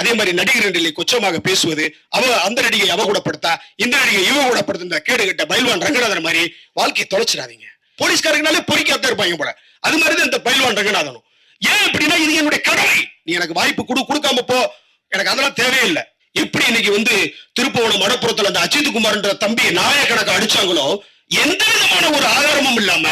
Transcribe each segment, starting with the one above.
அதே மாதிரி நடிகர் நிலை கொச்சமாக பேசுவது அவ அந்த நடிகை அவ கூடப்படுத்தா இந்த நடிகை இவ கூடப்படுத்த கேடுகட்ட பைல்வான் ரங்கநாதன் மாதிரி வாழ்க்கையை தொலைச்சிடாதீங்க. போலீஸ்காரங்கனாலே பொறிக்காத்தான் இருப்பாங்க போல. அது மாதிரி தான் இந்த பைல்வான் ரங்கநாதனும். ஏன் அப்படின்னா இது என்னுடைய கடமை. நீ எனக்கு வாய்ப்பு கொடு கொடுக்காம போ. எனக்கு அதெல்லாம் தேவையில்லை. எப்படி இன்னைக்கு வந்து திருப்பவனம் மடப்புறத்துல அந்த அஜித் குமார்ன்ற தம்பி நாயக்கணக்கு அடிச்சாங்களோ எந்த விதமான ஒரு ஆதாரமும் இல்லாம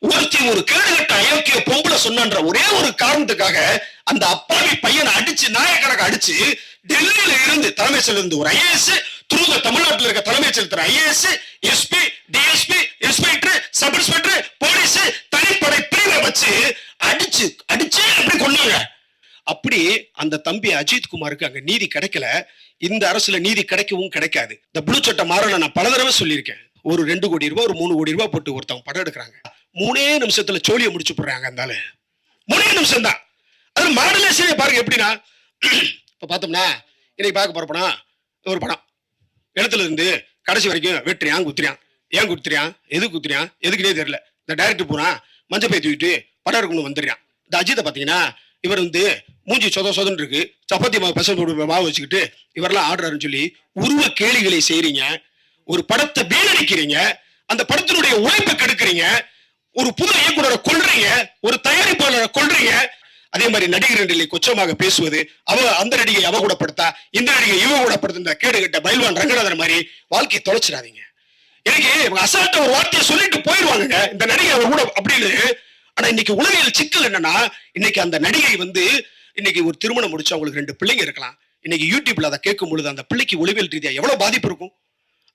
ஒருத்தி ஒரு கேடுகட்ட அயோக்கிய பொம்பளை சொன்னன்ற ஒரே ஒரு காரணத்துக்காக அந்த அப்பாவி பையனை அடிச்சு நாயக்கணக்கு அடிச்சு டெல்லியில இருந்து தலைமை இருந்து ஒரு ஐஏஎஸ் துருக தமிழ்நாட்டில் இருக்க தலைமை செயலர் IAS SP DSP inspector sub inspector police தனிப்படை பிரிவை வச்சு அடிச்சு அடிச்சு அப்படி கொண்டாங்க அப்படி அந்த தம்பி அஜித் குமாருக்கு அங்க நீதி கிடைக்கல. இந்த அரசுல நீதி கிடைக்கவும் கிடைக்காது. இந்த புளு சட்ட மாறல நான் பல தடவை சொல்லியிருக்கேன். ஒரு ரெண்டு கோடி ரூபாய் ஒரு மூணு கோடி ரூபாய் போட்டு ஒருத்தவங்க படம் எடுக்கிறாங்க. மூணே நிமிஷத்துல சோழியை முடிச்சு போடுறாங்க அந்த ஆளு. மூணே நிமிஷம் தான் அது மாடலேஷனே பாருங்க எப்படின்னா இப்ப பார்த்தோம்னா இன்னைக்கு பார்க்க போற படம் ஒரு படம். இடத்துல இருந்து கடைசி வரைக்கும் வெட்டுறியான் குத்துறியான். ஏன் குத்துறியான்? எது குத்துறியான்? எதுக்குனே தெரியல. இந்த டைரக்டர் போறான் மஞ்சள் பை தூக்கிட்டு படம் எடுக்கணும் வந்துடுறான். இந்த அஜித்தை பாத்தீங்கன்னா இவர் வந்து மூஞ்சி சொத சொதன்னு இருக்கு. சப்பாத்தி மாவு பசங்க மாவு வச்சுக்கிட்டு இவரெல்லாம் ஆடுறாருன்னு சொல்லி உருவ கேளிகளை செய்றீங்க. ஒரு படத்தை வீணடிக்கிறீங்க. அந்த படத்தினுடைய உழைப்பை கெடுக்கிறீங்க. ஒரு புது இயக்குனரை கொள்றீங்க ஒரு தயாரிப்பாளரை கொள்றீங்க அதே மாதிரி நடிகர் நிலை கொச்சமாக பேசுவது அவ அந்த நடிகை அவ கூடப்படுத்தா இந்த நடிகை இவ கூடப்படுத்த கேடுகட்ட பைல்வான் ரங்கநாதன் மாதிரி வாழ்க்கையை தொலைச்சிடாதீங்க. எனக்கு இவங்க அசால்ட்ட ஒரு வார்த்தையை சொல்லிட்டு போயிடுவாங்க இந்த நடிகை அவர் கூட அப்படின்னு. ஆனா இன்னைக்கு உளவியல் சிக்கல் என்னன்னா இன்னைக்கு அந்த நடிகை வந்து இன்னைக்கு ஒரு திருமணம் முடிச்சு அவங்களுக்கு ரெண்டு பிள்ளைங்க இருக்கலாம். இன்னைக்கு யூடியூப்ல அதை கேட்கும் பொழுது அந்த பிள்ளைக்கு உளவியல் ரீதியா எவ்வளவு பாதிப்பு இருக்கும்?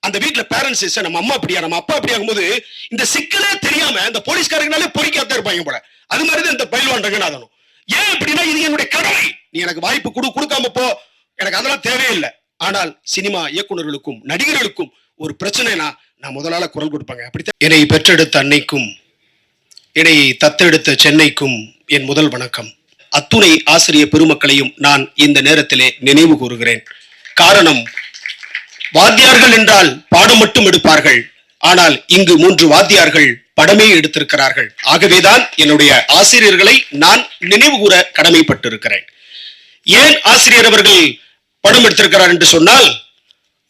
அந்த வீட்டுல பேரண்ட்ஸ் நம்ம அம்மா அப்படியா நம்ம அப்பா அப்படி ஆகும்போது இந்த சிக்கலே தெரியாம இந்த போலீஸ்காரங்கனாலே பொறிக்காத்தான் இருப்பாங்க போல. அது மாதிரி தான் இந்த பயில்வான் ரங்கநாதனும். ஏன் அப்படின்னா இது என்னுடைய கடமை. நீ எனக்கு வாய்ப்பு கொடு கொடுக்காம போ. எனக்கு அதெல்லாம் தேவையில்லை. ஆனால் சினிமா இயக்குனர்களுக்கும் நடிகர்களுக்கும் ஒரு பிரச்சனைனா நான் முதலால குரல் கொடுப்பாங்க. அப்படித்தான். என்னை பெற்றெடுத்த அன்னைக்கும் என்னை தத்தெடுத்த சென்னைக்கும் என் முதல் வணக்கம். அத்துணை ஆசிரிய பெருமக்களையும் நான் இந்த நேரத்திலே நினைவு கூறுகிறேன். காரணம் வாத்தியார்கள் என்றால் பாடம் மட்டும் எடுப்பார்கள். ஆனால் இங்கு மூன்று வாத்தியார்கள் படமே எடுத்திருக்கிறார்கள். ஆகவேதான் என்னுடைய ஆசிரியர்களை நான் நினைவு கூற கடமைப்பட்டிருக்கிறேன். ஏன் ஆசிரியர் அவர்கள் படம் எடுத்திருக்கிறார் என்று சொன்னால்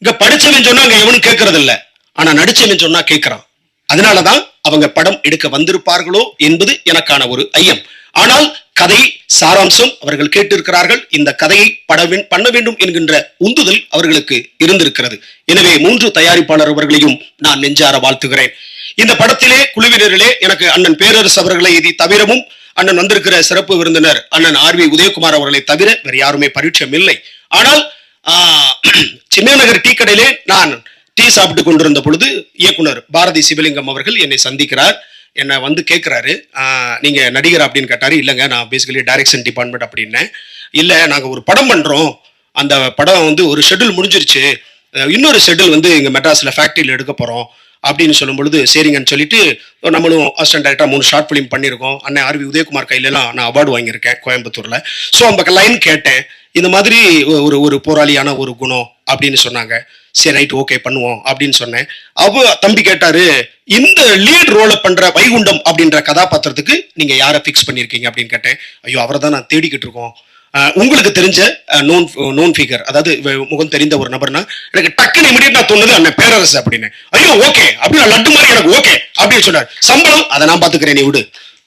இங்க படிச்சவன் சொன்னா அங்க எவனும் கேட்கறது இல்ல ஆனா நடிச்சவன் சொன்னா கேட்கிறான். அதனாலதான் அவங்க படம் எடுக்க வந்திருப்பார்களோ என்பது எனக்கான ஒரு ஐயம். ஆனால் கதை சாராம்சம் அவர்கள் கேட்டிருக்கிறார்கள். இந்த கதையை படவின் பண்ண வேண்டும் என்கின்ற உந்துதல் அவர்களுக்கு இருந்திருக்கிறது. எனவே மூன்று தயாரிப்பாளர் அவர்களையும் நான் நெஞ்சார வாழ்த்துகிறேன். இந்த படத்திலே குழுவினரிலே எனக்கு அண்ணன் பேரரசு அவர்களை இதை தவிரவும் அண்ணன் வந்திருக்கிற சிறப்பு விருந்தினர் அண்ணன் ஆர் வி உதயகுமார் அவர்களை தவிர வேறு யாருமே பரிச்சயம் இல்லை. ஆனால் ஆஹ், சின்னநகர் டீ கடையிலே நான் டீ சாப்பிட்டு கொண்டிருந்த பொழுது இயக்குனர் பாரதி சிவலிங்கம் அவர்கள் என்னை சந்திக்கிறார். என்னை வந்து கேட்குறாரு நீங்கள் நடிகர் அப்படின்னு கேட்டார். இல்லைங்க நான் பேசிக்கலி டைரக்ஷன் டிபார்ட்மெண்ட் அப்படின்னேன். இல்லை நாங்கள் ஒரு படம் பண்ணுறோம் அந்த படம் வந்து ஒரு ஷெட்யூல் முடிஞ்சிருச்சு. இன்னொரு ஷெட்யூல் வந்து எங்கள் மெட்ராஸில் ஃபேக்ட்ரியில் எடுக்க போகிறோம் அப்படின்னு சொல்லும் பொழுது சரிங்கன்னு சொல்லிட்டு நம்மளும் அசிஸ்டன்ட் டைரக்டா மூணு ஷார்ட் ஃபிலிம் பண்ணியிருக்கோம். அண்ணன் ஆர்வி உதயகுமார் கையிலலாம் நான் அவார்டு வாங்கியிருக்கேன் கோயம்புத்தூரில். ஸோ அந்த லைன் கேட்டேன். இந்த மாதிரி ஒரு ஒரு போராளியான ஒரு குணம் அப்படின்னு சொன்னாங்க. சரி ரைட் ஓகே பண்ணுவோம் அப்படின்னு சொன்னேன். அவ தம்பி கேட்டாரு இந்த லீட் ரோலை பண்ற வைகுண்டம் அப்படின்ற கதாபாத்திரத்துக்கு நீங்க யாரை ஃபிக்ஸ் பண்ணிருக்கீங்க அப்படின்னு கேட்டேன். ஐயோ அவரை தான் நான் தேடிக்கிட்டு இருக்கோம். உங்களுக்கு தெரிஞ்ச நோன் நோன் ஃபிகர் அதாவது முகம் தெரிந்த ஒரு நபர்னா எனக்கு டக்குன்னு இமிடியட் நான் தோணுது அண்ணன் பேரரசு அப்படின்னு. ஐயோ ஓகே அப்படின்னு லட்டு மாதிரி எனக்கு ஓகே அப்படின்னு சொன்னார். சம்பளம் அதை நான் பாத்துக்கிறேன் நீ விடு.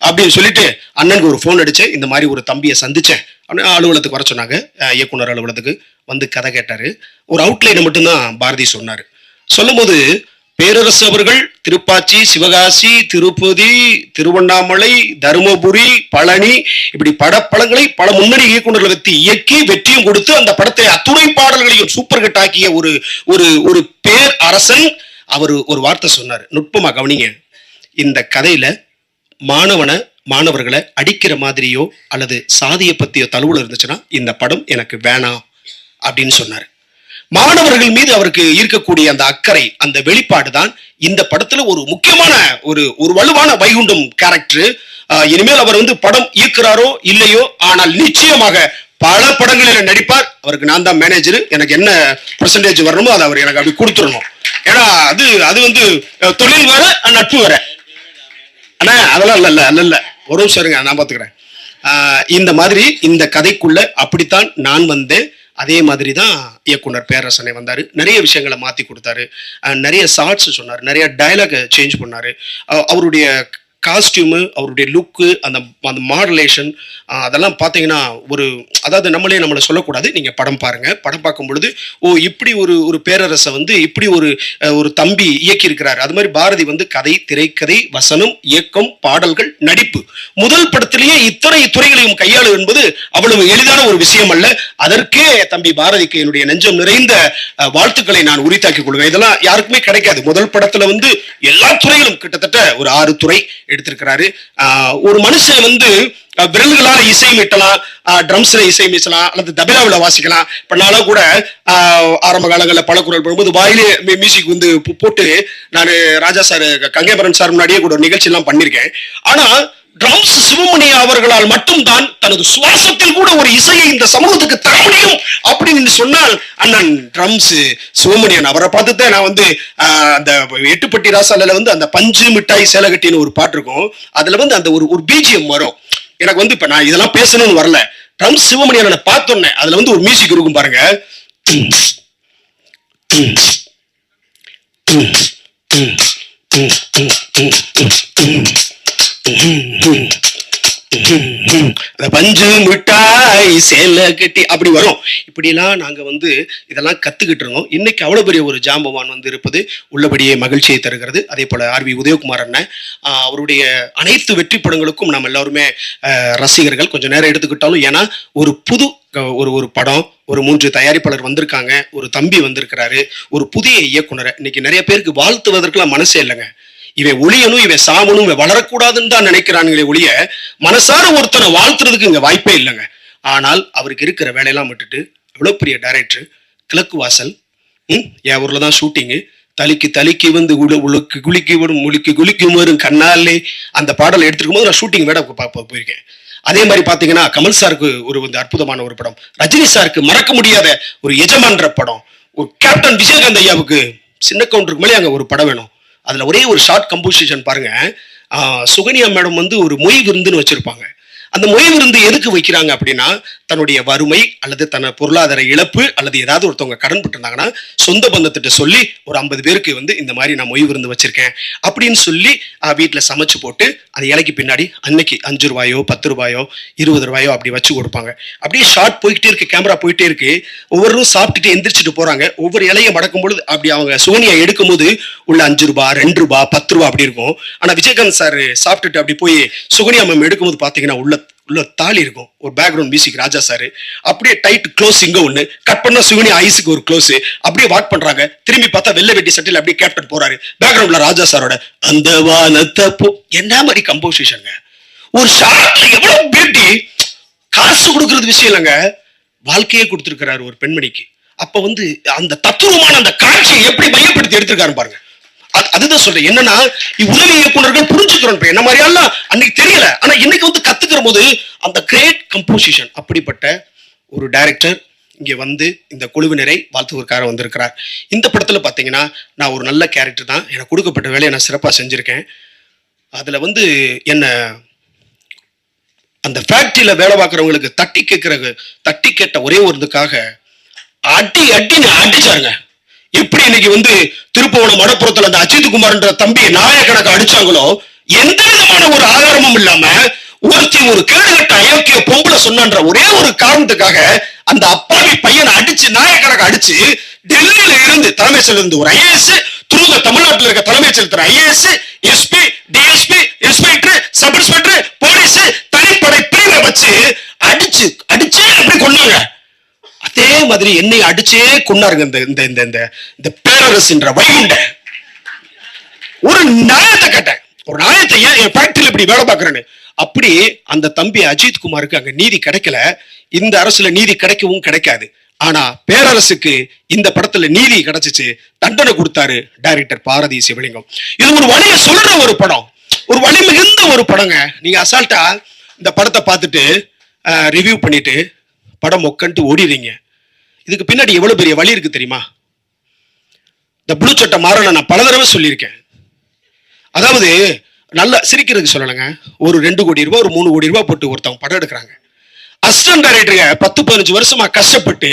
அப்படின்னு சொல்லிட்டு அண்ணனுக்கு ஒரு ஃபோன் அடிச்சேன். இந்த மாதிரி ஒரு தம்பியை சந்திச்சேன். அப்படின்னு அலுவலகத்துக்கு வர சொன்னாங்க. இயக்குனர் அலுவலகத்துக்கு வந்து கதை கேட்டாரு. ஒரு அவுட்லைனை மட்டும்தான் பாரதி சொன்னாரு. சொல்லும்போது பேரரசு அவர்கள் திருப்பாச்சி சிவகாசி திருப்பதி திருவண்ணாமலை தருமபுரி பழனி இப்படி படப்படங்களை பல முன்னணி இயக்குநர்களை வைத்து இயக்கி வெற்றியும் கொடுத்து அந்த படத்தை அத்துணை பாடல்களையும் சூப்பர் ஹிட் ஆக்கிய ஒரு ஒரு ஒரு பேர் அரசன் அவர் ஒரு வார்த்தை சொன்னார். நுட்பமா கவனிங்க. இந்த கதையில மாணவனை மாணவர்களை அடிக்கிற மாதிரியோ அல்லது சாதியை பற்றியோ தழுவுல இருந்துச்சுன்னா இந்த படம் எனக்கு வேணாம் அப்படின்னு சொன்னார். மாணவர்கள் மீது அவருக்கு இருக்கக்கூடிய அந்த அக்கறை அந்த வெளிப்பாடு தான் இந்த படத்துல ஒரு முக்கியமான ஒரு ஒரு வலுவான வைகுண்டம் கேரக்டர் இனிமேல் அவர் வந்து படம் இயக்குறாரோ இல்லையோ ஆனால் நிச்சயமாக பல படங்களில் நடிப்பார். அவருக்கு நான் தான் மேனேஜர் எனக்கு என்ன பர்சன்டேஜ் வரணுமோ அதை அவர் எனக்கு அப்படி கொடுத்துடணும். ஏன்னா அது அது வந்து தொழில் வேற நட்பு வேற. அண்ணா அதெல்லாம் இல்ல இல்ல இல்ல ஒரு நிமிஷம் இருங்க நான் பாத்துக்கிறேன். இந்த மாதிரி இந்த கதைக்குள்ள அப்படித்தான் நான் வந்தேன். அதே மாதிரி தான் இயக்குனர் பேரரசனை வந்தார். நிறைய விஷயங்களை மாற்றி கொடுத்தாரு. நிறைய ஷார்ட்ஸ் சொன்னார். நிறைய டயலாக் சேஞ்ச் பண்ணார். அவருடைய காஸ்டியூமு அவருடைய லுக்கு அந்த அந்த மாடலேஷன் அதெல்லாம் பார்த்தீங்கன்னா ஒரு அதாவது நம்மளே நம்மளை சொல்லக்கூடாது. நீங்கள் படம் பாருங்கள் படம் பார்க்கும் பொழுது ஓ இப்படி ஒரு ஒரு பேரரசை வந்து இப்படி ஒரு ஒரு தம்பி இயக்கியிருக்கிறார். அது மாதிரி பாரதி வந்து கதை திரைக்கதை வசனம் இயக்கம் பாடல்கள் நடிப்பு. முதல் படத்திலேயே இத்தனை துறைகளையும் கையாளு என்பது அவ்வளவு எளிதான ஒரு விஷயம் அல்ல. அதற்கே தம்பி பாரதிக்கு என்னுடைய நெஞ்சம் நிறைந்த வாழ்த்துக்களை நான் உரித்தாக்கிக் கொள்வேன். இதெல்லாம் யாருக்குமே கிடைக்காது. முதல் படத்துல வந்து எல்லா துறைகளும் கிட்டத்தட்ட ஒரு ஆறு துறை எடுத்திருக்கிறாரு. ஆஹ், ஒரு மனுஷன் வந்து விரல்களால் விரல்களால இசை மீட்டலாம் ட்ரம்ஸ்ல இசை மீசலாம் அல்லது தபிலாவில் வாசிக்கலாம். பண்ணாலும் கூட ஆஹ், ஆரம்ப காலங்களில் பழக்குரல் போடும்போது வாயிலே மியூசிக் வந்து போட்டு நான் ராஜா சார் கங்கைபரன் சார் முன்னாடியே கூட ஒரு நிகழ்ச்சி எல்லாம் பண்ணியிருக்கேன் ஆனா ட்ரம்ஸ் சிவமணி அவர்களால் மட்டும்தான் தனது சுவாசத்தில் கூட ஒரு இசையை இந்த சமூகத்துக்கு தர முடியும் அப்படின்னு சொன்னால் அண்ணன் டிரம்ஸ் சிவமணியன் அவரை பார்த்து தான் நான் வந்து அந்த எட்டுப்பட்டி ராசால வந்து அந்த பஞ்சு மிட்டாய் சேலகட்டின்னு ஒரு பாட்டு இருக்கும் அதுல வந்து அந்த ஒரு ஒரு பிஜிஎம் வரும் எனக்கு வந்து இப்ப நான் இதெல்லாம் பேசணும்னு வரல ட்ரம்ஸ் சிவமணியனை பார்த்தோன்னே அதுல வந்து ஒரு மியூசிக் இருக்கும் பாருங்க அந்த பஞ்சு மிட்டாய் சேல கட்டி அப்படி வரும். இப்படியெல்லாம் நாங்க வந்து இதெல்லாம் கத்துக்கிட்டு இருந்தோம். இன்னைக்கு அவ்வளவு பெரிய ஒரு ஜாம்பவான் வந்து இருப்பது உள்ளபடியே மகிழ்ச்சியை தருகிறது. அதே போல ஆர் வி உதயகுமார் அண்ணன் அவருடைய அனைத்து வெற்றி படங்களுக்கும் நம்ம எல்லாருமே ரசிகர்கள் கொஞ்சம் நேரம் எடுத்துக்கிட்டாலும் ஏன்னா ஒரு புது ஒரு ஒரு படம் ஒரு மூன்று தயாரிப்பாளர் வந்திருக்காங்க ஒரு தம்பி வந்திருக்கிறாரு ஒரு புதிய இயக்குனரை. இன்னைக்கு நிறைய பேருக்கு வாழ்த்துவதற்குலாம் மனசே இல்லைங்க. இவன் ஒளியணும் இவன் சாவணும் இவன் வளரக்கூடாதுன்னு தான் நினைக்கிறானுங்களே ஒழிய மனசார ஒருத்தனை வாழ்த்துறதுக்கு இங்க வாய்ப்பே இல்லைங்க. ஆனால் அவருக்கு இருக்கிற வேலையெல்லாம் விட்டுட்டு எவ்வளோ பெரிய டைரக்டர் கிழக்கு வாசல் ம், என் ஊரில் தான் ஷூட்டிங்கு தலிக்கு தலிக்கு வந்து உழு உழுக்கு குளிக்கு வரும் முழுக்கு குளிக்கும் வரும் கண்ணாலே. அந்த பாடலை எடுத்துக்கும் போது நான் ஷூட்டிங் வேட பா- போயிருக்கேன். அதே மாதிரி பார்த்தீங்கன்னா கமல் சாருக்கு ஒரு வந்து அற்புதமான ஒரு படம். ரஜினி சாருக்கு மறக்க முடியாத ஒரு எஜமான்ற படம். ஒரு கேப்டன் விஜயகாந்த் ஐயாவுக்கு சின்ன கவுண்டருக்கு மேலே அங்கே ஒரு படம் வேணும். அதில் ஒரே ஒரு ஷார்ட் கம்போசிஷன் பாருங்கள் சுகன்யா மேடம் வந்து ஒரு மொய் விருந்துன்னு வச்சுருப்பாங்க. அந்த மொய் விருந்து எதுக்கு வைக்கிறாங்க அப்படின்னா தன்னுடைய வறுமை அல்லது தன பொருளாதார இழப்பு அல்லது ஏதாவது ஒருத்தவங்க கடன் பட்டிருந்தாங்கன்னா சொந்த பந்தத்திட்ட சொல்லி ஒரு ஐம்பது பேருக்கு வந்து இந்த மாதிரி நான் மொய் விருந்து வச்சிருக்கேன் அப்படின்னு சொல்லி வீட்டில் சமைச்சு போட்டு அந்த இலைக்கு பின்னாடி அன்னைக்கு அஞ்சு ரூபாயோ பத்து ரூபாயோ இருபது ரூபாயோ அப்படி வச்சு கொடுப்பாங்க. அப்படியே ஷார்ட் போய்கிட்டே இருக்கு கேமரா போயிட்டே இருக்கு. ஒவ்வொருவரும் சாப்பிட்டுட்டு எந்திரிச்சிட்டு போறாங்க. ஒவ்வொரு இலையை மடக்கும் பொழுது அப்படி அவங்க சுகனியா எடுக்கும் போது உள்ள அஞ்சு ரூபாய் ரெண்டு ரூபாய் பத்து ரூபா அப்படி இருக்கும். ஆனா விஜயகாந்த் சார் சாப்பிட்டுட்டு அப்படி போய் சுகனியா மேம் எடுக்கும்போது பாத்தீங்கன்னா உள்ள உள்ள தாலி இருக்கும். ஒரு பேக்ரவுண்ட் மியூசிக் ராஜா சார் அப்படியே டைட் க்ளோஸ் இங்க ஒண்ணு. கட் பண்ண சுகனி ஐஸுக்கு ஒரு க்ளோஸ் அப்படியே வாக் பண்றாங்க. திரும்பி பார்த்தா வெள்ளை வெட்டி சட்டையில அப்படியே கேப்டன் போறாரு. பேக்ரவுண்ட்ல ராஜா சாரோட அந்த வானத்தை போ என்ன மாதிரி கம்போசிஷனுங்க ஒரு ஷார்ட்ல எவ்வளவு பியூட்டி காசு கொடுக்கறது விஷயம் இல்லைங்க. வாழ்க்கையே கொடுத்திருக்கிறாரு ஒரு பெண்மணிக்கு. அப்ப வந்து அந்த தத்துவமான அந்த காட்சியை எப்படி மையப்படுத்தி எடுத்திருக்காரு பாருங்க. அதுதான் சொல்றேன். என்னன்னா உதவி இயக்குநர்கள் புரிஞ்சுக்கிறோம். என்ன என்ன மாதிரியெல்லாம் அன்னைக்கு தெரியல. ஆனா இன்னைக்கு வந்து கத்துக்கிற போது அந்த கிரேட் கம்போசிஷன் அப்படிப்பட்ட ஒரு டைரக்டர் இங்க வந்து இந்த குழுவினரை வாழ்த்துவதற்காக வந்திருக்கிறார். இந்த படத்துல பாத்தீங்கன்னா நான் ஒரு நல்ல கேரக்டர் தான். எனக்கு கொடுக்கப்பட்ட வேலையை நான் சிறப்பா செஞ்சிருக்கேன். அதுல வந்து என்ன அந்த ஃபேக்டரியில வேலை பார்க்குறவங்களுக்கு தட்டி கேட்கிற தட்டி கேட்ட ஒரே ஒரு இதுக்காக அடி அடின்னு அடிச்சாருங்க. எப்படி இன்னைக்கு வந்து திருப்பவனம் மடப்புறத்துல அந்த அஜித் குமார்ன்ற தம்பி நாயக்கணக்கு அடிச்சாங்களோ எந்த விதமான ஒரு ஆதாரமும் இல்லாம ஒருத்தி ஒரு கேடுகட்ட அயோக்கிய பொம்பளை சொன்னன்ற ஒரே ஒரு காரணத்துக்காக அந்த அப்பாவி பையனை அடிச்சு நாயக்கணக்கு அடிச்சு டெல்லியில இருந்து தலைமை செயலர் இருந்து ஒரு ஐஏஎஸ் துருவ தமிழ்நாட்டில் இருக்க தலைமை செயலர் IAS SP DSP inspector sub inspector police தனிப்படை பிரிவை வச்சு அடிச்சு அடிச்சு அப்படி கொண்டாங்க அதே மாதிரி என்னை அடிச்சே கொண்டாருங்க இந்த இந்த இந்த இந்த இந்த பேரரசுன்ற வைகுண்ட ஒரு நியாயத்தை கேட்டேன். ஒரு நியாயத்தை ஏன் என் ஃபேக்டரியில் இப்படி வேலை பார்க்குறேன்னு. அப்படி அந்த தம்பி அஜித் குமாருக்கு அங்க நீதி கிடைக்கல. இந்த அரசுல நீதி கிடைக்கவும் கிடைக்காது. ஆனா பேரரசுக்கு இந்த படத்துல நீதி கிடைச்சிச்சு. தண்டனை கொடுத்தாரு டைரக்டர் பாரதி சிவலிங்கம் இது ஒரு வழிய சொல்ற ஒரு படம். ஒரு வழி மிகுந்த ஒரு படங்க. நீங்க அசால்ட்டா இந்த படத்தை பார்த்துட்டு ரிவ்யூ பண்ணிட்டு படம் மொக்கன்ட்டு ஓடிடுறீங்க. இதுக்கு பின்னாடி எவ்வளவு பெரிய வழி இருக்கு தெரியுமா? இந்த ப்ளூ சட்டை மாறன நான் பல தடவை சொல்லியிருக்கேன். அதாவது நல்லா சிரிக்கிறதுக்கு சொல்லலைங்க. ஒரு ரெண்டு கோடி ரூபாய் ஒரு மூணு கோடி ரூபாய் போட்டு ஒருத்தவங்க படம் எடுக்கிறாங்க. அசிஸ்டன்ட் டைரக்டருங்க பத்து பதினஞ்சு வருஷமா கஷ்டப்பட்டு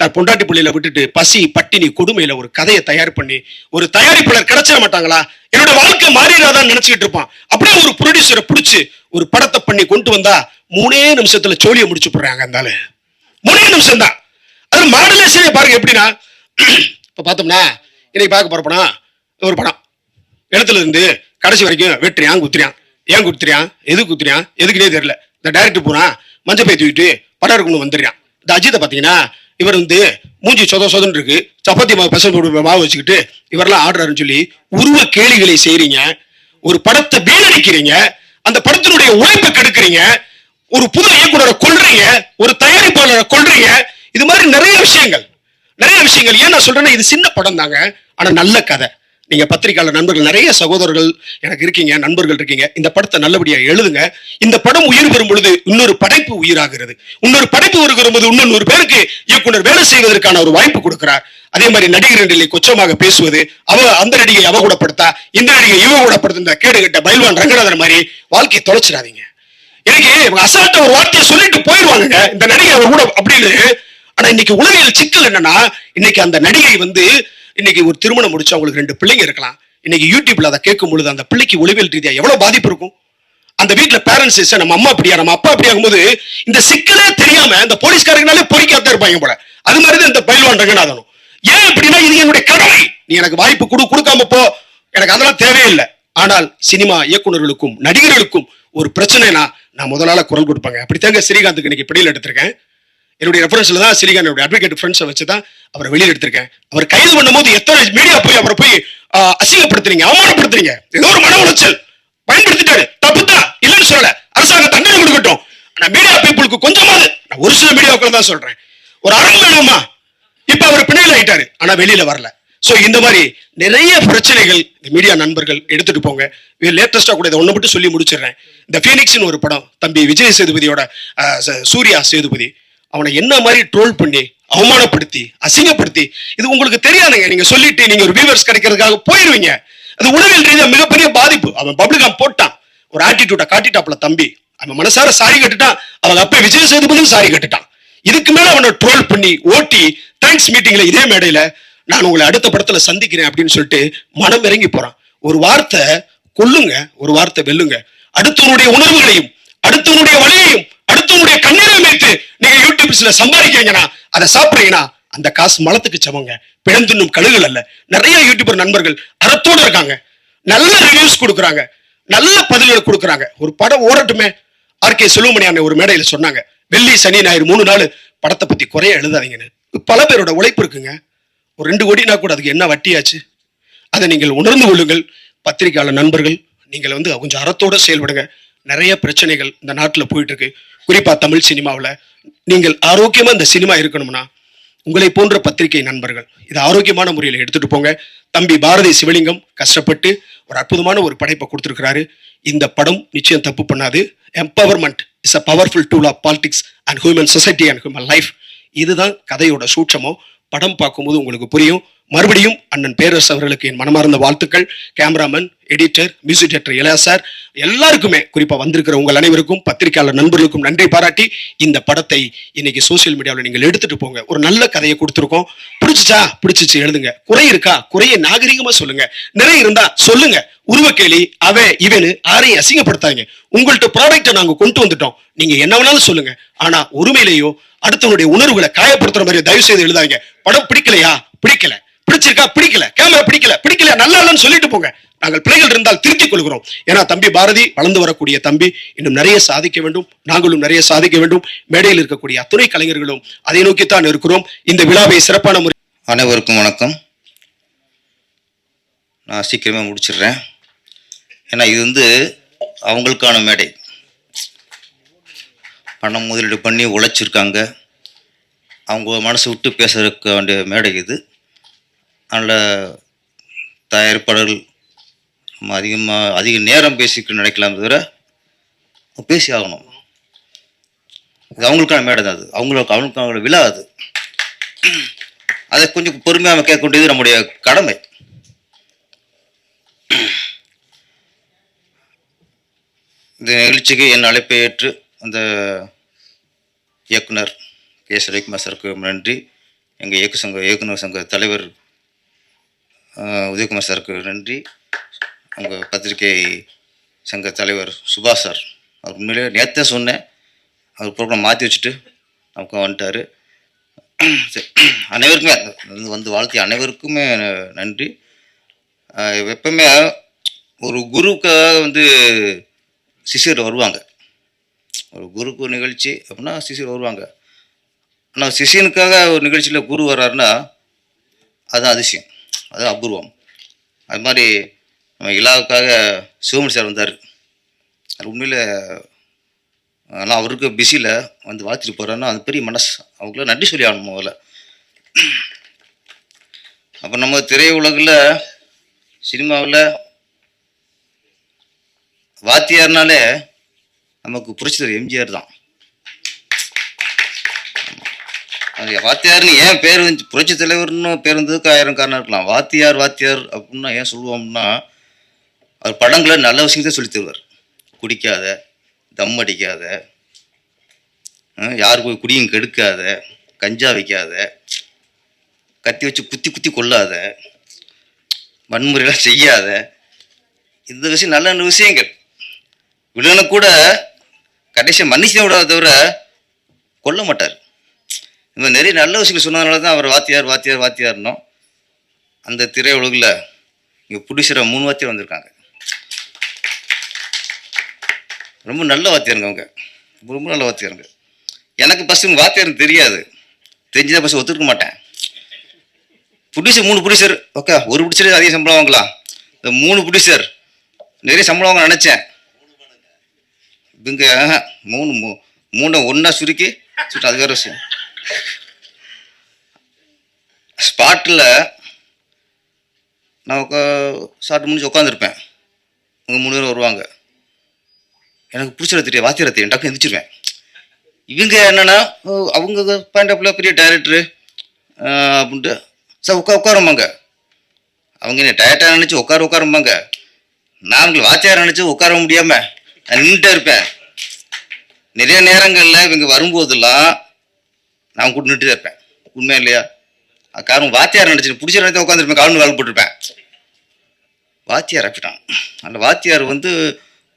தன் பொண்டாட்டி பிள்ளையில விட்டுட்டு பசி பட்டினி கொடுமையில ஒரு கதையை தயார் பண்ணி ஒரு தயாரிப்பாளர் கிடைச்சிட மாட்டாங்களா? என்னோட வாழ்க்கை மாறிடாதான் நினைச்சுக்கிட்டு இருப்பான். அப்படியே ஒரு ப்ரொடியூசரை பிடிச்சு ஒரு படத்தை பண்ணி கொண்டு வந்தா மூணே நிமிஷத்துல சோழியை முடிச்சு போடுறாங்க இருந்தாலும் மூணே நிமிஷம் தான் அது மாடலேஷனே பாருங்க எப்படின்னா இப்போ பார்த்தோம்னா இன்னைக்கு பார்க்க போகிற படம் ஒரு படம். இடத்துல இருந்து கடைசி வரைக்கும் வெட்டுறியான் குத்துறியான். ஏன் குத்துறியான்? எது குத்துறியான்? எதுக்குனே தெரியல. இந்த டைரக்டர் போனா மஞ்சள் பேத்தி தூக்கிட்டு படம் எடுக்கணும் வந்துடுறான். இந்த அஜித்தை பார்த்தீங்கன்னா இவர் வந்து மூஞ்சி சொத சொதன்னு இருக்கு. சப்பாத்தி மாவு பசங்க மாவு வச்சுக்கிட்டு இவரெல்லாம் ஆடுறாருன்னு சொல்லி உருவ கேளிகளை செய்றீங்க. ஒரு படத்தை வீணடிக்கிறீங்க. அந்த படத்தினுடைய உழைப்பை கெடுக்கிறீங்க. ஒரு புது இயக்குனரை கொள்றீங்க ஒரு தயாரிப்பாளரை கொள்றீங்க இது மாதிரி நிறைய விஷயங்கள். நிறைய விஷயங்கள். ஏன் நான் சொல்றேன்னா இது சின்ன படம் தாங்க. ஆனா நல்ல கதை. நீங்க பத்திரிகையாளர் நண்பர்கள் நிறைய சகோதரர்கள் எனக்கு இருக்கீங்க நண்பர்கள் இருக்கீங்க. இந்த படத்தை நல்லபடியா எழுதுங்க. இந்த படம் உயிர் பெறும் பொழுது இன்னொரு படைப்பு உயிராகிறது. இன்னொரு படைப்பு வருகிற போது இன்னொரு பேருக்கு இயக்குனர் வேலை செய்வதற்கான ஒரு வாய்ப்பு கொடுக்கிறார். அதே மாதிரி நடிகர் நிலை கொச்சமாக பேசுவது அவ அந்த நடிகை அவ கூடப்படுத்தா இந்த நடிகை இவ கூடப்படுத்த கேடுகட்ட பைல்வான் ரங்கநாதன் மாதிரி வாழ்க்கையை தொலைச்சிடாதீங்க. எனக்கு இவங்க அசால்ட்ட ஒரு வார்த்தையை சொல்லிட்டு போயிடுவாங்க இந்த நடிகை அவ கூட அப்படின்னு ஆனா இன்னைக்கு உளவியல் சிக்கல் என்னன்னா இன்னைக்கு அந்த நடிகை வந்து இன்னைக்கு ஒரு திருமணம் முடிச்சு அவங்களுக்கு ரெண்டு பிள்ளைங்க இருக்கலாம். இன்னைக்கு யூடியூப்ல அதை கேட்கும் பொழுது அந்த பிள்ளைக்கு உளவியல் ரீதியா எவ்வளவு பாதிப்பு இருக்கும்? அந்த வீட்டுல பேரண்ட்ஸ் நம்ம அம்மா அப்படியா? நம்ம அப்பா அப்படி ஆகும்போது இந்த சிக்கலே தெரியாம இந்த போலீஸ்காரங்கனாலே பொறிக்காத இருப்பாங்க போல. அது மாதிரி தான் இந்த பயில்வான் ரங்கநாதனும். ஏன் அப்படின்னா இது என்னுடைய கடமை. நீ எனக்கு வாய்ப்பு கொடு கொடுக்காம போ. எனக்கு அதெல்லாம் தேவையில்லை. ஆனால் சினிமா இயக்குனர்களுக்கும் நடிகர்களுக்கும் ஒரு பிரச்சனைனா நான் முதலால குரல் கொடுப்பாங்க. அப்படித்தாங்க ஸ்ரீகாந்துக்கு இன்னைக்கு பிடியில் எடுத்திருக்கேன். என்னுடைய ரெஃபரன்ஸ்ல தான் சிலிகான் அட்வொகேட் ஃப்ரெண்ட்ஸை வச்சு தான் அவரை வெளியில் எடுத்திருக்கேன். அவர் கைது பண்ணும்போது எத்தனை மீடியா போய் அவரை போய் அசிங்கப்படுத்துறீங்க அவமானப்படுத்துறீங்க ஏதோ ஒரு மன உளைச்சல். பயன்படுத்திட்டாரு. தப்பு தான் இல்லைன்னு சொல்லல. அரசாங்கம் தண்டனை கொடுக்கட்டும். ஆனா மீடியா பீப்புளுக்கு கொஞ்சமாவது நான் ஒரு சில மீடியாக்கள் தான் சொல்றேன். ஒரு அறம் வேணுமா? இப்ப அவர் பிணையில் ஆயிட்டாரு. ஆனா வெளியில வரல. சோ இந்த மாதிரி நிறைய பிரச்சனைகள் இந்த மீடியா நண்பர்கள் எடுத்துட்டு போங்க. லேட்டஸ்டா கூட இதை ஒண்ணு மட்டும் சொல்லி முடிச்சிடுறேன். இந்த ஃபீனிக்ஸ்னு ஒரு படம் தம்பி விஜய் சேதுபதியோட சூர்யா சேதுபதி. அவனை என்ன மாதிரி ட்ரோல் பண்ணி அவமானப்படுத்தி அசிங்கப்படுத்தி இது உங்களுக்கு தெரியாதுங்க. நீங்க சொல்லிட்டு நீங்க ஒரு வியூவர்ஸ் கிடைக்கிறதுக்காக போயிருவீங்க. அது உளவியல் ரீதியாக மிகப்பெரிய பாதிப்பு. அவன் பப்ளிகாம் போட்டான். ஒரு ஆட்டிடியூட காட்டிட்டாப்ல தம்பி. அவன் மனசார சாரி கட்டுட்டான். அவன் அப்ப விஜய் சேதுபதியும் சாரி கட்டுட்டான். இதுக்கு மேல அவனை ட்ரோல் பண்ணி ஓட்டி தேங்க்ஸ் மீட்டிங்ல இதே மேடையில நான் உங்களை அடுத்த படத்துல சந்திக்கிறேன் அப்படின்னு சொல்லிட்டு மனம் இறங்கி போறான். ஒரு வார்த்தை கொல்லுங்க ஒரு வார்த்தை வெல்லுங்க. அடுத்தவனுடைய உணர்வுகளையும் அடுத்தவனுடைய வழியையும் அடுத்தவனுடைய கண்ணீரை வைத்து நீங்க யூடியூப்ஸ்ல சம்பாதிக்கிறீங்கன்னா அதை சாப்பிடுறீங்கன்னா அந்த காசு மலத்துக்கு சமங்க. பிழந்துண்ணும் கழுகுகள் அல்ல. நிறைய யூடியூபர் நண்பர்கள் அறத்தோட இருக்காங்க. நல்ல ரிவ்யூஸ் கொடுக்குறாங்க. நல்ல பதில்கள் கொடுக்குறாங்க. ஒரு படம் ஓடட்டுமே. ஆர்கே செல்வமணி அண்ணன் ஒரு மேடையில் சொன்னாங்க. வெள்ளி சனி ஞாயிறு மூணு நாள் படத்தை பத்தி குறைய எழுதாதீங்கன்னு. பல பேரோட உழைப்பு இருக்குங்க. ஒரு ரெண்டு கோடினா கூட அதுக்கு என்ன வட்டியாச்சு? அதை நீங்கள் உணர்ந்து கொள்ளுங்கள். பத்திரிகையாளர் நண்பர்கள் நீங்கள் வந்து கொஞ்சம் அறத்தோட செயல்படுங்க. நிறைய பிரச்சனைகள் இந்த நாட்டில் போயிட்டு இருக்கு. குறிப்பா தமிழ் சினிமாவில் நீங்கள் ஆரோக்கியமா இந்த சினிமா இருக்கணும்னா உங்களை போன்ற பத்திரிகை நண்பர்கள் இது ஆரோக்கியமான முறையில் எடுத்துட்டு போங்க. தம்பி பாரதி சிவலிங்கம் கஷ்டப்பட்டு ஒரு அற்புதமான ஒரு படைப்பை கொடுத்துருக்கிறாரு. இந்த படம் நிச்சயம் தப்பு பண்ணாது. Empowerment is a powerful tool of politics and human society and human life இதுதான் கதையோட சூட்சமோ. படம் பார்க்கும்போது உங்களுக்கு புரியும். மறுபடியும் அண்ணன் பேரரசு அவர்களுக்கு என் மனமார்ந்த வாழ்த்துக்கள். Cameraman editor music director Ilaiya sir எல்லாருக்குமே குறிப்பா வந்திருக்கிற உங்கள் அனைவருக்கும் பத்திரிகையாளர் நண்பர்களுக்கும் நன்றி பாராட்டி இந்த படத்தை இன்னைக்கு சோஷியல் மீடியாவில் நீங்கள் எடுத்துட்டு போங்க. ஒரு நல்ல கதையை கொடுத்துருக்கோம். பிடிச்சிச்சா? பிடிச்சிச்சு எழுதுங்க. குறை இருக்கா? குறையை நாகரிகமா சொல்லுங்க. நிறைய இருந்தா சொல்லுங்க. உருவக்கேலி அவன் இவனு யாரையும் அசிங்கப்படுத்தாங்க உங்கள்ட்ட ப்ராடக்ட்டை நாங்க கொண்டு வந்துட்டோம். நீங்க என்ன வேணாலும் சொல்லுங்க. ஆனா ஒருமையிலேயோ அடுத்தவனுடைய உணர்வுகளை காயப்படுத்துற மாதிரி தயவு செய்து எழுதாங்க படம் பிடிக்கலையா? பிடிக்கல. பிடிச்சிருக்கா? பிடிக்கல. கேமரா பிடிக்கல. பிடிக்கல நல்லா இல்லைன்னு சொல்லிட்டு போங்க. நாங்கள் பிள்ளைகள் இருந்தால் திருத்திக் கொள்கிறோம். ஏன்னா தம்பி பாரதி வளர்ந்து வரக்கூடிய தம்பி இன்னும் நிறைய சாதிக்க வேண்டும். நாங்களும் நிறைய சாதிக்க வேண்டும். மேடையில் இருக்கக்கூடிய அத்துணை கலைஞர்களும் அதை நோக்கித்தான் இருக்கிறோம். இந்த விழாவை சிறப்பான முறை அனைவருக்கும் வணக்கம். நான் சீக்கிரமே முடிச்சிடுறேன். ஏன்னா இது வந்து அவங்களுக்கான மேடை. பணம் முதலீடு பண்ணி உழைச்சிருக்காங்க. அவங்க மனசு விட்டு பேசுறதுக்கு வேண்டிய மேடை இது. நல்ல தயாரிப்பாளர்கள் நம்ம அதிகமாக அதிக நேரம் பேசிக்க நினைக்கலாம் தவிர பேசி ஆகணும். இது அவங்களுக்கான மேடை தான் அது. அவங்களுக்கு அவங்களுக்கான விழா அது. அதை கொஞ்சம் பொறுமையாக கேட்க வேண்டியது நம்முடைய கடமை. இந்த நிகழ்ச்சிக்கு என் அழைப்பை ஏற்று அந்த இயக்குனர் கே. ரவிக்குமார் சருக்கு நன்றி. எங்கள் இயக்கு சங்க இயக்குனர் சங்க தலைவர் உதயகுமார் சாருக்கு நன்றி. உங்கள் பத்திரிகை சங்க தலைவர் சுபாஷ் சார் அவர் உண்மையிலே நேற்று சொன்னேன். அவர் ப்ரோக்ராம் மாற்றி வச்சுட்டு நமக்கு வந்துட்டார். சரி. அனைவருக்குமே வந்து வந்து வாழ்த்திய அனைவருக்குமே நன்றி. எப்பவுமே ஒரு குருவுக்காக வந்து சிஷியர் வருவாங்க. ஒரு குருக்கு நிகழ்ச்சி அப்படின்னா சிஷியர் வருவாங்க. ஆனால் சிஷியனுக்காக ஒரு நிகழ்ச்சியில் குரு வர்றாருன்னா அதுதான் அதிசயம். அது அபூர்வம். அது மாதிரி நம்ம இலாவுக்காக சிவமணி சார் வந்தார். அது உண்மையில் ஆனால் அவருக்கு பிஸியில் வந்து வாழ்த்துட்டு போகிறாருன்னா அது பெரிய மனசு. அவங்கள நன்றி சொல்லி ஆகணும் முதல்ல. அப்போ நம்ம திரையுலகில் சினிமாவில் வாத்தியார்னாலே நமக்கு பிடிச்சது எம்ஜிஆர் தான். அது வாத்தியார்னு ஏன் பேர் வந்து புரட்சி தலைவர்னு பேர் வந்ததுக்கு ஆயிரம் காரணம் இருக்கலாம். வாத்தியார் வாத்தியார் அப்படின்னா ஏன் சொல்லுவோம்னா அவர் படங்களை நல்ல விஷயத்தை சொல்லி தருவார். குடிக்காத தம் அடிக்காத யார் போய் குடியும் கெடுக்காத கஞ்சா வைக்காத கத்தி வச்சு குத்தி குத்தி கொள்ளாத வன்முறையெல்லாம் செய்யாத இந்த விஷயம் நல்ல நல்ல விஷயங்கள். வில்லனை கூட கடைசியாக மன்னிச்சு விடாத தவிர கொல்ல மாட்டார். இந்த மாதிரி நிறைய நல்ல விஷயங்கள் சொன்னதுனால தான் அவர் வாத்தியார் வாத்தியார் வாத்தியார்னோம். அந்த திரையுலகில் இங்கே பிடிச்சிற மூணு வாத்தியார் வந்திருக்காங்க. ரொம்ப நல்ல வாத்தியாருங்க அவங்க. ரொம்ப நல்ல வாத்தியாருங்க. எனக்கு ஃபஸ்ட்டு வாத்தியார் தெரியாது. தெரிஞ்சதை ஃபஸ்ட் ஒத்துக்க மாட்டேன். ப்ரொடியூசர் மூணு ப்ரொடியூசர் ஓகே ஒரு ப்ரொடியூசர் அதிக சம்பளம் வாங்கலாம். இந்த மூணு ப்ரொடியூசர் நிறைய சம்பளம் வாங்க நினச்சேன். இவங்க ஆஹா, மூணு மூ மூணை ஒன்றா சுருக்கி சுட்டு அது வேறு விஷயம். பாட்டில் நான் உட்கா முடிஞ்சு உட்காந்துருப்பேன் அவங்க மூணு பேரும் வருவாங்க. எனக்கு பிடிச்சிட தெரியும் வாத்தியார தெரியும் டக்குன்னு எந்திரிச்சிருவேன். இவங்க என்னன்னா அவங்க பாயிண்ட் ஆஃப்ல பெரிய டைரக்டரு அப்படின்ட்டு சார் உட்கா உட்காரம்பாங்க. அவங்க என்ன டயர்டாக நினச்சி உட்கார உட்காரம்பாங்க. நான் அவங்களை வாத்தியார் நினச்சி உட்கார முடியாம நான் நின்றுட்டே இருப்பேன். நிறைய நேரங்களில் இவங்க வரும்போதெல்லாம் நான் கூட நின்றுட்டே இருப்பேன். உண்மையா இல்லையா? காரணம் வாத்தியார் நினச்சி பிடிச்ச நேரத்தை உட்காந்துருப்பேன் காலு கால் போட்டிருப்பேன். வாத்தியார் அப்படிட்டான் அந்த வாத்தியார் வந்து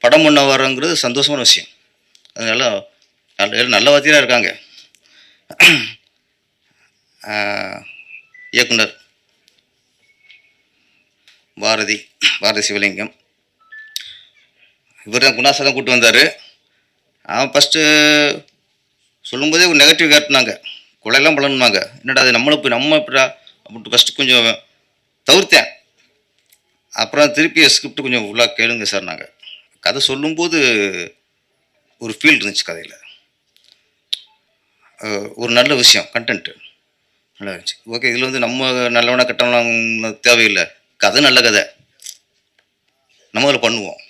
படம் பண்ண வரங்கிறது சந்தோஷமான விஷயம். அதனால நல்ல நல்ல வாத்தியாராக இருக்காங்க. இயக்குனர் பாரதி பாரதி சிவலிங்கம். இவர் தான் குணாசா தான் கூட்டு வந்தார். அவன் ஃபஸ்ட்டு சொல்லும்போதே ஒரு நெகட்டிவ் காட்டினாங்க. கொலையெல்லாம் பண்ணணுமாங்க என்னடா அது நம்மளை போய் நம்ம எப்படா அப்படின்ட்டு ஃபஸ்ட்டு கொஞ்சம் தவிர்த்தேன். அப்புறம் திருப்பி ஸ்கிரிப்ட் கொஞ்சம் உள்ளாக கேளுங்க சார் நாங்கள் கதை சொல்லும்போது ஒரு ஃபீல் இருந்துச்சு கதையில். ஒரு நல்ல விஷயம் கண்டென்ட்டு நல்லா இருந்துச்சு. ஓகே இதில் வந்து நம்ம நல்லவனா கெட்டவனா தேவையில்லை. கதை நல்ல கதை. நம்ம அதில் பண்ணுவோம்.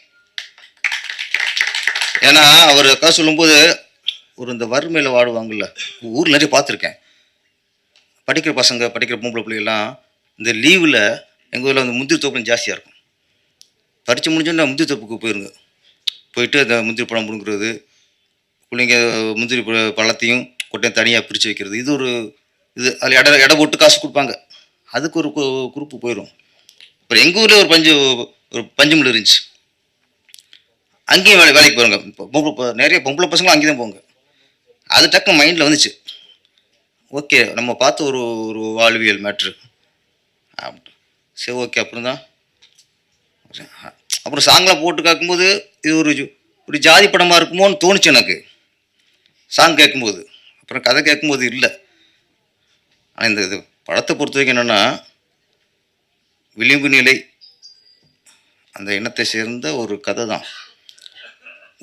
ஏன்னா அவர் கதை சொல்லும்போது ஒரு இந்த வறுமையில் வாடுவாங்கள்ல ஊரில் நிறைய பார்த்துருக்கேன். படிக்கிற பசங்க படிக்கிற பொம்பளை பிள்ளைகள்லாம் இந்த லீவில் எங்கள் ஊரில் வந்து முந்திரி தோப்பு ஜாஸ்தியாக இருக்கும். பறித்து முடிஞ்சோன்னா முந்திரி தோப்புக்கு போயிருங்க. போயிட்டு அந்த முந்திரி பழம் பிடுங்குறது பிள்ளைங்க முந்திரி பழ- பழத்தையும் கொட்டையும் தனியாக பிரித்து வைக்கிறது. இது ஒரு இது அதில் எடை எடை போட்டு காசு கொடுப்பாங்க. அதுக்கு ஒரு குரூப்பு போயிடும் அப்புறம் எங்கள் ஊரில் ஒரு பஞ்சு ஒரு பஞ்சு மில் இருந்துச்சு. அங்கேயும் வேலை வேலைக்கு போகிறாங்க பொம்பளை நிறைய பொம்பளை பசங்களும் அங்கே தான் போங்க அது டக்குனு மைண்டில் வந்துச்சு. ஓகே நம்ம பார்த்து ஒரு ஒரு வாழ்வியல் மேட்ரு சரி ஓகே அப்புறம் தான் அப்புறம் சாங்லாம் போட்டு கேட்கும்போது இது ஒரு ஒரு ஜாதி படமாக இருக்குமோன்னு தோணுச்சு எனக்கு. சாங் கேட்கும்போது. அப்புறம் கதை கேட்கும்போது இல்லை. ஆனால் இந்த இது படத்தை பொறுத்த வரைக்கும் என்னென்னா விளிம்பு நிலை அந்த இனத்தை சேர்ந்த ஒரு கதை தான்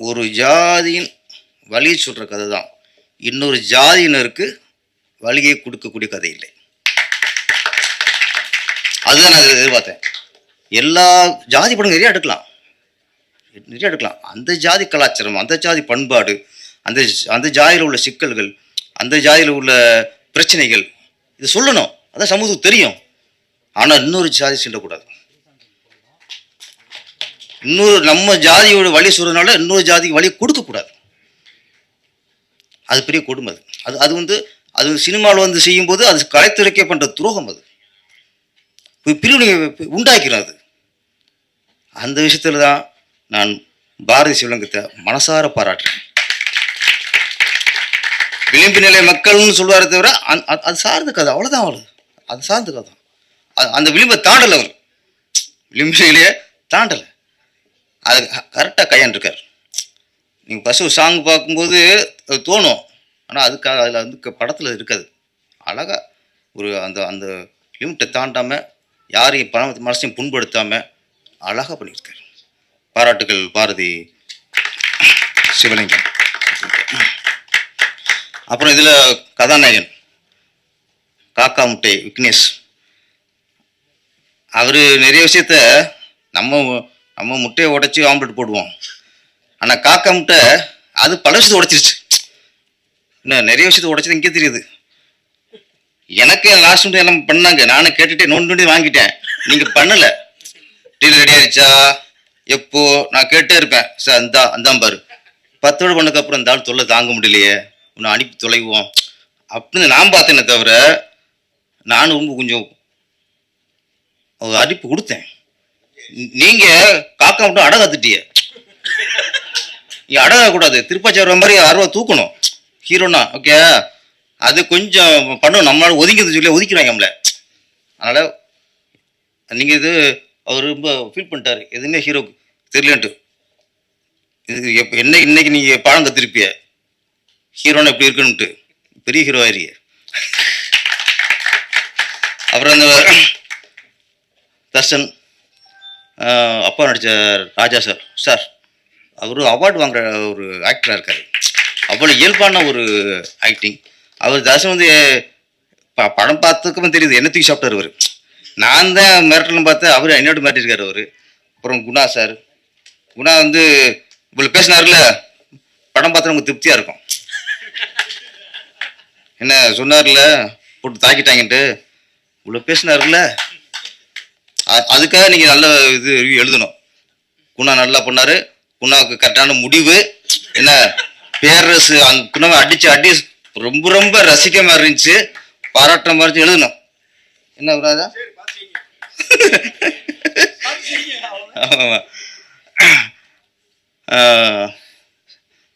ஒரு ஜாதியின் வழி சொல்கிற கதை தான் இன்னொரு ஜாதியினருக்கு வழியை கொடுக்கக்கூடிய கதை இல்லை. அதுதான் நான் எதிர்பார்த்தேன். எல்லா ஜாதி படம் நிறைய எடுக்கலாம். நிறைய எடுக்கலாம். அந்த ஜாதி கலாச்சாரம் அந்த ஜாதி பண்பாடு அந்த அந்த ஜாதியில் உள்ள சிக்கல்கள் அந்த ஜாதியில் உள்ள பிரச்சனைகள் இது சொல்லணும். அதான் சமூகத்துக்கு தெரியும். ஆனால் இன்னொரு ஜாதி செல்லக்கூடாது. இன்னொரு நம்ம ஜாதியோட வழி சொல்றதுனால இன்னொரு ஜாதிக்கு வழி கொடுக்கக்கூடாது. அது பெரிய கொடுமை அது. அது அது வந்து அது சினிமாவில் வந்து செய்யும்போது அது கலைத்துறைக்கே பண்ணுற துரோகம் அது. பிரிவினை உண்டாக்கிறோம் அது. அந்த விஷயத்துல தான் நான் பாரதி சிவலிங்கத்தை மனசார பாராட்டுறேன். விளிம்பு நிலை மக்கள்னு சொல்லுவாரே தவிர அந் அது- சார்ந்த கதை அவ்வளோதான் அவ்வளோ அது சார்ந்த கதை அது- அந்த விளிம்பை தாண்டலை அவர். விளிம்பு நிலையை தாண்டலை. அது கரெக்டாக கையாண்டிருக்கார். நீங்கள் ஃபஸ்ட்டு சாங் பார்க்கும்போது அது தோணும். ஆனால் அதுக்காக அதில் வந்து படத்தில் இருக்காது. அழகாக ஒரு அந்த அந்த லிமிட்டை தாண்டாமல் யாரையும் பண மனசையும் புண்படுத்தாமல் அழகாக பண்ணியிருக்காரு. பாராட்டுகள் பாரதி சிவலிங்கம். அப்புறம் இதில் கதாநாயகன் காக்கா முட்டை விக்னேஷ். அவர் நிறைய விஷயத்த நம்ம நம்ம முட்டையை உடைச்சி ஆம்லெட் போடுவோம். ஆனால் காக்காமட்ட அது பல விஷயத்தை உடைச்சிருச்சு. இன்னும் நிறைய விஷயத்தை உடைச்சது இங்கே தெரியுது. எனக்கு லாஸ்ட் முட்டை எல்லாம் பண்ணாங்க? நானும் கேட்டுட்டு நோண்டி நோண்டி வாங்கிட்டேன். நீங்கள் பண்ணலை. டீல் ரெடி ஆயிடுச்சா? எப்போ? நான் கேட்டே இருப்பேன். சார் அந்த அந்தான் பாரு. பத்தோடு பண்ணதுக்கு அப்புறம் இந்த ஆள் தொல்லை தாங்க முடியலையே. உன்னை அனுப்பி தொலைவோம். அப்படின்னு நான் பார்த்தேனே தவிர நானும் ரொம்ப கொஞ்சம் அடிப்பு கொடுத்தேன். நீங்கள் காக்கா மட்டும் அடை கத்துட்டிய. நீ அடக கூடாது. மாதிரி ஆர்வம் தூக்கணும். ஹீரோனா ஓகே அது கொஞ்சம் பண்ணும் நம்மளால ஒதுங்கிறது சொல்லி ஒதுக்கிறாங்க நம்மள. அதனால் நீங்கள் இது அவர் ரொம்ப ஃபீல் பண்ணிட்டாரு. எதுவுமே ஹீரோ தெரியலன்ட்டு. இது எப்போ என்ன இன்னைக்கு நீங்கள் பாடம் கத்திருப்பிய ஹீரோனா எப்படி இருக்குன்ட்டு பெரிய ஹீரோ ஆயிரிய அப்புறம் அந்த தர்ஷன் அப்பா நடித்த ராஜா சார். சார் அவர் அவார்டு வாங்குற ஒரு ஆக்டராக இருக்கார். அவ்வளோ இயல்பான ஒரு ஆக்டிங் அவர் தர்ஷன் வந்து ப- படம் பார்த்துக்கமே தெரியுது என்ன தூக்கி சாப்பிட்டாரு அவர். நான் தான் மிரட்டலும் பார்த்தேன் அவர் என்னோட மிரட்டிருக்காரு அவர். அப்புறம் குணா சார் குணா வந்து இவ்வளோ பேசினார்ல படம் பார்த்தா நமக்கு திருப்தியாக இருக்கும். என்ன சொன்னார்ல போட்டு தாக்கிட்டாங்கன்ட்டு. இவ்வளோ பேசினார்ல அதுக்காக நீங்கள் நல்ல இது எழுதணும். குணா நல்லா பண்ணார். குணாவுக்கு கரெக்டான முடிவு. என்ன பேரரசு அங்க குணாவை அடிச்சு அடி ரொம்ப ரொம்ப ரசிக்க மாதிரி இருந்துச்சு. பாராட்டுற மாதிரி இருந்துச்சு, எழுதணும். என்ன ராஜா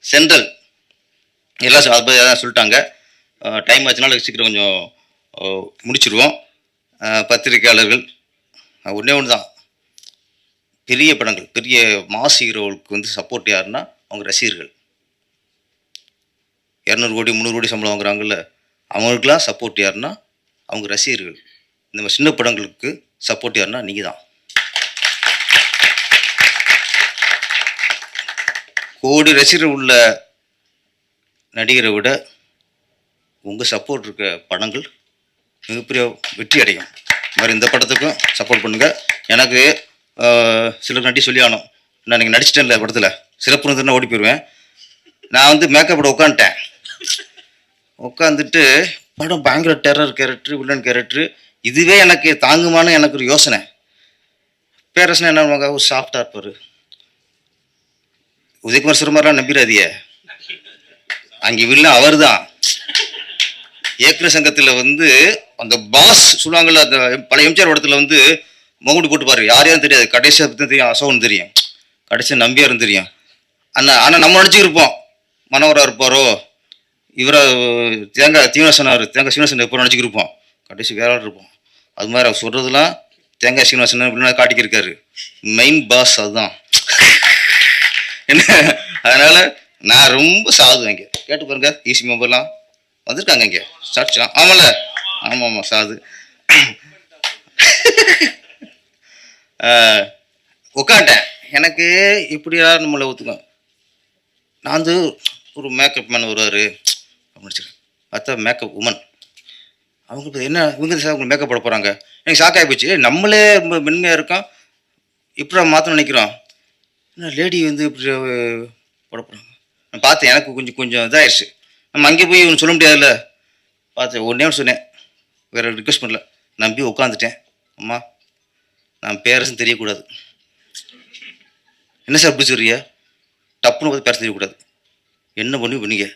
சென்ட்ரல் எல்லாம் அதை அதான் சொல்லிட்டாங்க. டைம் ஆச்சுனால சீக்கிரம் கொஞ்சம் முடிச்சிடுவோம் முடிச்சிருவோம். ஆஹ், பத்திரிக்கையாளர்கள் ஒன்று தான் பெரிய படங்கள் பெரிய மாஸ் ஹீரோவுக்கு வந்து சப்போர்ட் யாருன்னா அவங்க ரசிகர்கள். இரநூறு கோடி முந்நூறு கோடி சம்பளம் வாங்குறாங்கல்ல அவங்களுக்குலாம் சப்போர்ட் யாருன்னா அவங்க ரசிகர்கள். இந்த மாதிரி சின்ன படங்களுக்கு சப்போர்ட் யாருன்னா நீங்கள் தான் கோடி ரசிகர்கள் உள்ள நடிகரை விட உங்கள் சப்போர்ட் இருக்க படங்கள் மிகப்பெரிய வெற்றி அடையும் இந்த மாதிரி இந்த படத்துக்கும் சப்போர்ட் பண்ணுங்கள் எனக்கு சிலர் நடி சொல்லி ஆனோம் நான் நீங்கள் நடிச்சிட்டேன்ல படத்தில். சிறப்பு இருந்தால் ஓடி போயிடுவேன் நான் வந்து மேக்கப்போட உட்காந்துட்டேன் உட்காந்துட்டு படம் பயங்கர டெரர் கேரக்டர் வில்லன் கேரக்டர் இதுவே எனக்கு தாங்குமான்னு எனக்கு ஒரு யோசனை. பேரரசன் என்ன பண்ணுவாங்க? ஒரு சாஃப்டாக இருப்பார் உதயகுமார் சிறுமாரெலாம் நம்பிடாதிய அங்கே வில்லன் அவர் தான் ஏக்கர சங்கத்தில் வந்து அந்த பாஸ் சொல்லுவாங்கல்ல அந்த பழைய எம்ஜிஆர் படத்தில் வந்து மகுடி போட்டுப்பாரு யார் யாரும் தெரியாது. கடைசியாக பற்றி தெரியும். அசோகன் தெரியும். கடைசியாக நம்பியாரும் தெரியும். அண்ணா ஆனால் நம்ம நினச்சிக்கிருப்போம் மனோகரா இருப்பாரோ? இவரை தேங்காய் சீனிவாசனார் அவர். தேங்காய் சீனிவாசன் எப்போ நினச்சிக்கிருப்போம் கடைசி வேற இருப்போம். அது மாதிரி அவர் சொல்கிறதுலாம் தேங்காய் சீனிவாசன் இப்படின்னா காட்டிக்கிருக்காரு. மெயின் பாஸ் அதுதான். என்ன? அதனால் நான் ரொம்ப சாது இங்கே. கேட்டு பாருங்க. ஈசி மெம்பர்லாம் வந்திருக்காங்க இங்கே. சாட்சி ஆமாம்ல ஆமாம் ஆமாம் சாது. ஆஹ், எனக்கு இப்படியா நம்மளை ஒத்துக்கும் நான் வந்து ஒரு மேக்கப் மேன் வருவார். அப்படின்னு பார்த்தா மேக்கப் உமன் அவங்க என்ன? இவங்க சார் உங்களுக்கு மேக்கப் போட போகிறாங்க எனக்கு ஷாக் ஆகி போச்சு. நம்மளே ரொம்ப மென்மையாக இருக்கோம். இப்படி மாற்ற நினைக்கிறோம். என்ன லேடி வந்து இப்படி போட போகிறாங்க நான் பார்த்தேன். எனக்கு கொஞ்சம் கொஞ்சம் இதாகிடுச்சு நம்ம அங்கே போய் ஒன்று சொல்ல முடியாதுல்ல. பார்த்தேன். ஒன்றே சொன்னேன். வேறு ரிக்வெஸ்ட் பண்ணல. நம்பி உட்காந்துட்டேன் அம்மா நான் பேரரசும் தெரியக்கூடாது. என்ன சார் இப்படி சொல்றியா டப்புன்னு பார்த்து பேரரசு தெரியக்கூடாது. என்ன பண்ணி பண்ணீங்க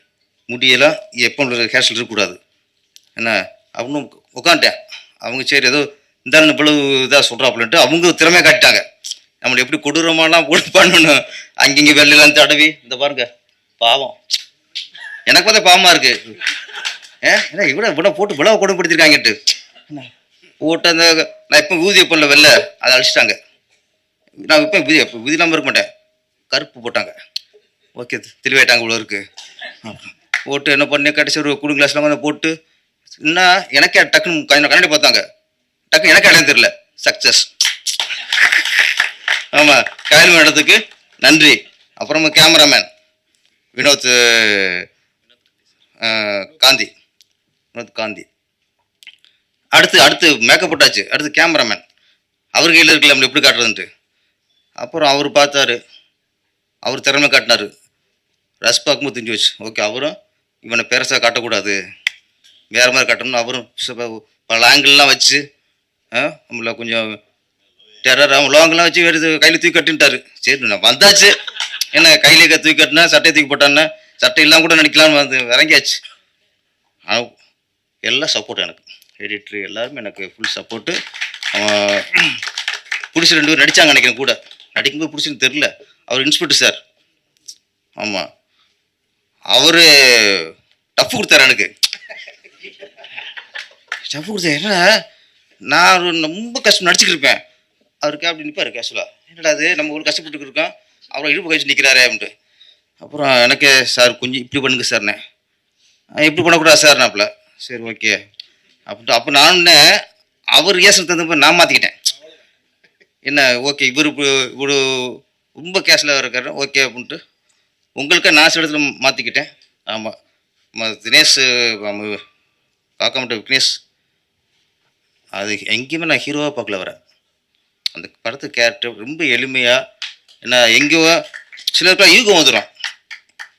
முடியெல்லாம் எப்போ ஹேர் இருக்கக்கூடாது. என்ன? அப்படின்னு உட்காந்துட்டேன் அவங்க சரி ஏதோ இந்த இவ்வளவு இதாக சொல்கிறாப்புலன்ட்டு அவங்க திறமையை காட்டிட்டாங்க. நம்மளை எப்படி கொடூரமாலாம் போட்டு பண்ணணும்? அங்கிங்க வெள்ளையெல்லாம் தடவி இந்த பாருங்க பாவம். எனக்கு பார்த்தா பாவமாக இருக்கு. ஏ என்ன இவ்வளோ இவ்வளோ போட்டு இவ்வளோ கொடுமைப்படுத்திருக்காங்கட்டு. என்ன? போட்டு அந்த நான் எப்போ ஊதியம் பண்ணல வெளில அதை அழிச்சிட்டாங்க. நான் இப்போ விதி விதி நம்பர் இருக்க மாட்டேன். கருப்பு போட்டாங்க. ஓகே தெளிவாயிட்டாங்க இவ்வளோ இருக்கு. போட்டு என்ன பண்ணி கடைசி ஒரு குடு கிளாஸ்லாம் வந்து போட்டு என்ன எனக்கே டக்குன்னு கண்ணாடி பார்த்தாங்க. டக்குன்னு எனக்கு இடம் தெரியல. சக்ஸஸ் ஆமாம் காயல் இடத்துக்கு நன்றி. அப்புறமா கேமராமேன் வினோத் காந்தி. வினோத் காந்தி. அடுத்து அடுத்து மேக்கப் போட்டாச்சு. அடுத்து கேமராமேன் அவர் கையில் இருக்குல்ல நம்மளை எப்படி காட்டுறதுன்ட்டு. அப்புறம் அவர் பார்த்தாரு. அவர் திறமை காட்டினாரு. ரஸ் பார்க்கும்போது தெரிஞ்சு வச்சு ஓகே அவரும் இவனை பெருசாக காட்டக்கூடாது. வேறு மாதிரி காட்டணும் அவரும் பல ஆங்கிள்லாம் வச்சு நம்மள கொஞ்சம் டெரர் அவன் லோங்கெல்லாம் வச்சு வேறு கையில் தூக்கி கட்டின்ட்டாரு சரி நான் வந்தாச்சு. என்ன கையிலே தூக்கி கட்டினா சட்டையை தூக்கி போட்டான்னா சட்டை இல்லாமல் கூட நினைக்கலான்னு வந்து இறங்கியாச்சு ஆனால் எல்லாம் சப்போர்ட் எனக்கு. எடிட்ரு எல்லாருமே எனக்கு ஃபுல் சப்போர்ட்டு அவன் பிடிச்சி ரெண்டு பேரும் நடித்தாங்க நினைக்கிறேன் கூட. நடிக்கும்போது பிடிச்சின்னு தெரில அவர் இன்ஸ்பெக்டர் சார் ஆமாம் அவர் டஃப் கொடுத்தாரு எனக்கு. டஃப் கொடுத்தாரு. என்ன நான் ரொம்ப கஷ்டம் நடிச்சுட்டு இருப்பேன். அவருக்கு அப்படி நிற்பாரு கேஷுவலாக என்னடா அது நம்ம ஒரு கஷ்டப்பட்டு இருக்கோம். அவரை இடுப்பு கழிச்சு நிற்கிறாரே அப்படின்ட்டு. அப்புறம் எனக்கு சார் கொஞ்சம் இப்படி பண்ணுங்க சார்ண்ணே "ஆ, இப்படி பண்ணக்கூடாது சார் நாப்பில் சரி ஓகே அப்படின்ட்டு அப்போ நான் அவர் கேஸில் தகுந்த நான் மாற்றிக்கிட்டேன் என்ன ஓகே இவர் இவ்வளோ ரொம்ப கேஸில் இருக்காரு ஓகே அப்படின்ட்டு. உங்களுக்கு நான் சில இடத்துல மாற்றிக்கிட்டேன் ஆமாம் தினேஷ் காக்கமட்ட விக்னேஷ். அது எங்கேயுமே நான் ஹீரோவாக பார்க்கல வர அந்த படத்து கேரக்டர் ரொம்ப எளிமையாக என்ன எங்கேயோ சிலருக்குலாம் ஈகோ வந்துடும்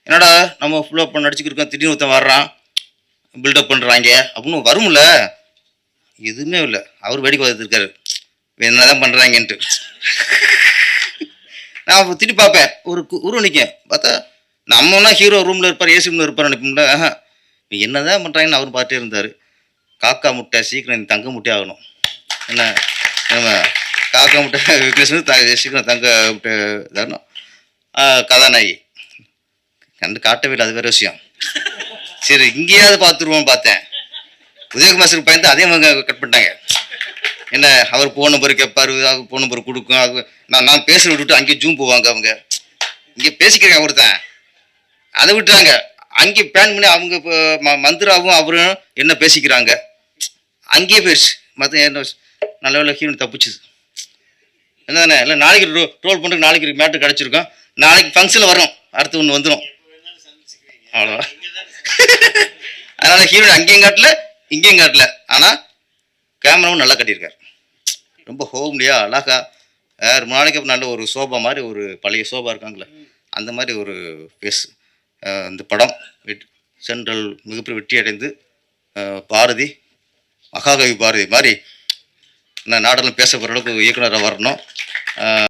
என்னடா நம்ம ஃபுல்லாக பண்ண நடிச்சுக்கிருக்கோம் திடீர்னு ஒருத்தன் வர்றான். பில்டப் பண்ணுறாங்க அப்படின்னு வரும்ல. எதுவுமே இல்லை. அவர் வேடிக்கை பார்த்துருக்காரு என்ன தான் பண்ணுறாங்கன்ட்டு நான் திருப்பி பார்ப்பேன். ஒரு கு- உருவம் நிற்கும் பார்த்தா நம்மனா ஹீரோ ரூமில் இருப்பார் ஏசி ரூமில் இருப்பார் நினைப்போம்ல. ஆஹா. நீ என்ன தான் பண்ணுறாங்கன்னு அவரும் பார்த்துட்டே இருந்தார். காக்கா முட்டை சீக்கிரம் நீ தங்க முட்டை ஆகணும். என்ன? நம்ம காக்கா முட்டை விக்னேஷன் த- சீக்கிரம் தங்க முட்டை தரணும். கதாநாயகி. கண்டு காட்டவே இல்லை அது வேறு விஷயம். சரி இங்கேயாவது பார்த்துருவோம் பார்த்தேன். உதயகுமார் சார் பயந்து அதே மாதிரி கட் பண்ணிட்டாங்க. என்ன அவர் போன் நம்பர் கேட்பாரு அவர் போன் நம்பர் கொடுக்கும் அது நான் நான் பேச விட்டுட்டு அங்கேயே ஜூம் போவாங்க அவங்க. இங்கே பேசிக்கிறாங்க ஒருத்தன் அதை விட்டுறாங்க. அங்கே பிளான் பண்ணி அவங்க இப்போ மந்திராவும் அவரும் என்ன பேசிக்கிறாங்க? அங்கேயே போயிடுச்சு. மற்ற என்ன நல்ல வேலை ஹீரோன் தப்பிச்சுது. என்னதானே இல்லை நாளைக்கு ரோ ரோல் பண்ணுறதுக்கு நாளைக்கு மேட்டு கிடச்சிருக்கோம். நாளைக்கு ஃபங்க்ஷனில் வரும் அடுத்து ஒன்று வந்துடும் அவ்வளோதான் அதனால ஹீரோயின் அங்கேயும் காட்டல இங்கேயும் காட்டல. ஆனால் கேமராவும் நல்லா கட்டியிருக்காரு. ரொம்ப ஹோம்லியா அழகா. ரொம்ப நாளைக்கு நல்ல ஒரு சோபா மாதிரி ஒரு பழைய சோபா இருக்காங்களே அந்த மாதிரி ஒரு ஃபேஸ் இந்த படம் வெட் சென்ட்ரல் மிகப்பெரிய வெற்றி அடைந்து பாரதி மகாகவி பாரதி மாதிரி நான் நாடெல்லாம் பேச போகிற அளவுக்கு இயக்குனராக வரணும்.